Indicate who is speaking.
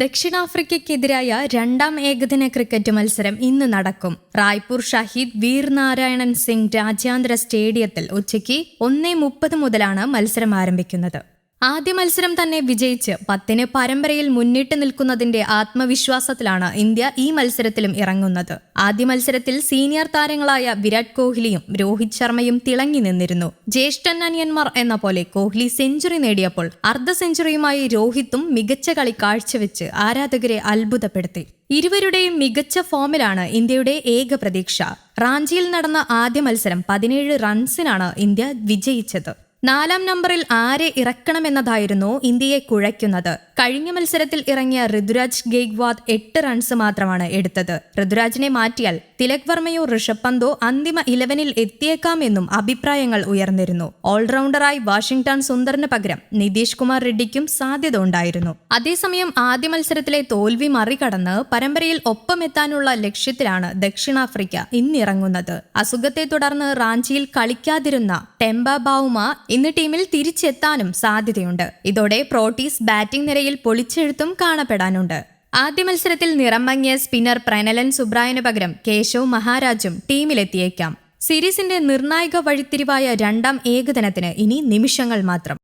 Speaker 1: ദക്ഷിണാഫ്രിക്കയ്ക്കെതിരായ രണ്ടാം ഏകദിന ക്രിക്കറ്റ് മത്സരം ഇന്ന് നടക്കും. റായ്പൂർ ഷഹീദ് വീർ നാരായണൻ സിംഗ് രാജ്യാന്തര സ്റ്റേഡിയത്തിൽ ഉച്ചയ്ക്ക് ഒന്നേ മുപ്പത് മുതലാണ് മത്സരം ആരംഭിക്കുന്നത്. ആദ്യ മത്സരം തന്നെ വിജയിച്ച് പത്തിന് പരമ്പരയിൽ മുന്നിട്ട് നിൽക്കുന്നതിന്റെ ആത്മവിശ്വാസത്തിലാണ് ഇന്ത്യ ഈ മത്സരത്തിലും ഇറങ്ങുന്നത്. ആദ്യ മത്സരത്തിൽ സീനിയർ താരങ്ങളായ വിരാട് കോഹ്ലിയും രോഹിത് ശർമ്മയും തിളങ്ങി നിന്നിരുന്നു. ജ്യേഷ്ഠൻ അനിയന്മാർ എന്ന പോലെ കോഹ്ലി സെഞ്ചുറി നേടിയപ്പോൾ അർദ്ധ സെഞ്ചുറിയുമായി രോഹിത്തും മികച്ച കളി കാഴ്ചവെച്ച് ആരാധകരെ അത്ഭുതപ്പെടുത്തി. ഇരുവരുടെയും മികച്ച ഫോമിലാണ് ഇന്ത്യയുടെ ഏക പ്രതീക്ഷ. റാഞ്ചിയിൽ നടന്ന ആദ്യ മത്സരം പതിനേഴ് റൺസിനാണ് ഇന്ത്യ വിജയിച്ചത്. നാലാം നമ്പറിൽ ആരെ ഇറക്കണമെന്നതായിരുന്നു ഇന്ത്യയെ കുഴയ്ക്കുന്നത്. കഴിഞ്ഞ മത്സരത്തിൽ ഇറങ്ങിയ ഋതുരാജ് ഗെയ്ഗ്വാദ് എട്ട് റൺസ് മാത്രമാണ് എടുത്തത്. ഋതുരാജിനെ മാറ്റിയാൽ തിലക് വർമ്മയോ ഋഷഭ് പന്തോ അന്തിമ ഇലവനിൽ എത്തിയേക്കാമെന്നും അഭിപ്രായങ്ങൾ ഉയർന്നിരുന്നു. ഓൾറൗണ്ടറായി വാഷിംഗ്ടൺ സുന്ദറിന് പകരം നിതീഷ് കുമാർ റെഡ്ഡിക്കും സാധ്യത ഉണ്ടായിരുന്നു. അതേസമയം ആദ്യ മത്സരത്തിലെ തോൽവി മറികടന്ന് പരമ്പരയിൽ ഒപ്പമെത്താനുള്ള ലക്ഷ്യത്തിലാണ് ദക്ഷിണാഫ്രിക്ക ഇന്നിറങ്ങുന്നത്. അസുഖത്തെ തുടർന്ന് റാഞ്ചിയിൽ കളിക്കാതിരുന്ന ടെമ്പ ബൌമ ഇന്ന് ടീമിൽ തിരിച്ചെത്താനും സാധ്യതയുണ്ട്. ഇതോടെ പ്രോട്ടീസ് ബാറ്റിംഗ് നിരയിൽ പൊളിച്ചെഴുത്തും കാണപ്പെടാനുണ്ട്. ആദ്യ മത്സരത്തിൽ നിറം മങ്ങിയ സ്പിന്നർ പ്രനലൻ സുബ്രായന് പകരം കേശവ് മഹാരാജും ടീമിലെത്തിയേക്കാം. സീരീസിന്റെ നിർണായക വഴിത്തിരിവായ രണ്ടാം ഏകദിനത്തിന് ഇനി നിമിഷങ്ങൾ മാത്രം.